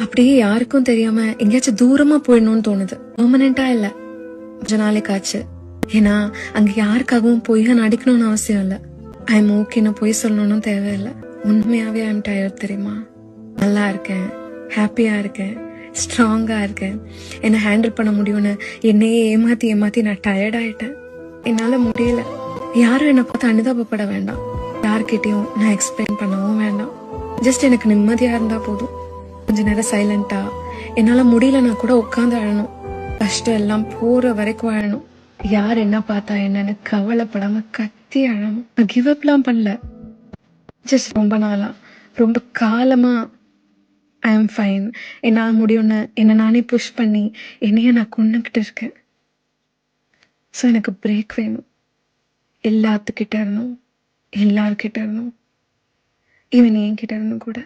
அப்படியே யாருக்கும் தெரியாம எங்கேயாச்சும் தூரமா போயிடணும்னு தோணுது. பெர்மனண்டா இல்ல. கொஞ்ச நாளைக்கு ஆச்சு ஏன்னா அங்க யாருக்காகவும் பொய்யா நடிக்கணும்னு அவசியம் இல்ல. ஐ எம் ஓகேன்னு பொய் சொல்லணும்னு தேவையில்லை. உண்மையாவே ஐம் டயர்ட் தெரியுமா? நல்லா இருக்கேன். ஹாப்பியா இருக்கேன். ஸ்ட்ராங்கா இருக்கேன். என்னை ஹேண்டில் பண்ண முடியும்னு என்னையே ஏமாத்தி ஏமாத்தி நான் டயர்ட் ஆயிட்டேன். என்னால முடியல. யாரும் என்னை பார்த்து அனுதாபப்பட வேண்டாம். யார்கிட்டயும் நான் எக்ஸ்பிளைன் பண்ணவும் வேண்டாம். ஜஸ்ட் எனக்கு நிம்மதியா இருந்தா போதும். கொஞ்ச நேரம் சைலண்டா என்னால முடியலன்னா கூட உட்காந்து அழணும். கஷ்டம் எல்லாம் போற வரைக்கும் அழணும். யார் என்ன பார்த்தா என்னன்னு கவலைப்படாம கத்தி அழணும். நான் கிவ் அப்லாம் பண்ணல. ஜஸ்ட் ரொம்ப நாளா. ரொம்ப காலமா ஐ ஆம் ஃபைன் என்னால் முடியும்னு என்னை நானே புஷ் பண்ணி என்னைய நான் கொண்டுகிட்டு இருக்கேன். ஸோ எனக்கு பிரேக் வேணும். எல்லாத்துக்கிட்ட இருந்தும் எல்லார்கிட்ட இருந்தும் ஈவன் என்கிட்ட இருந்தும் கூட.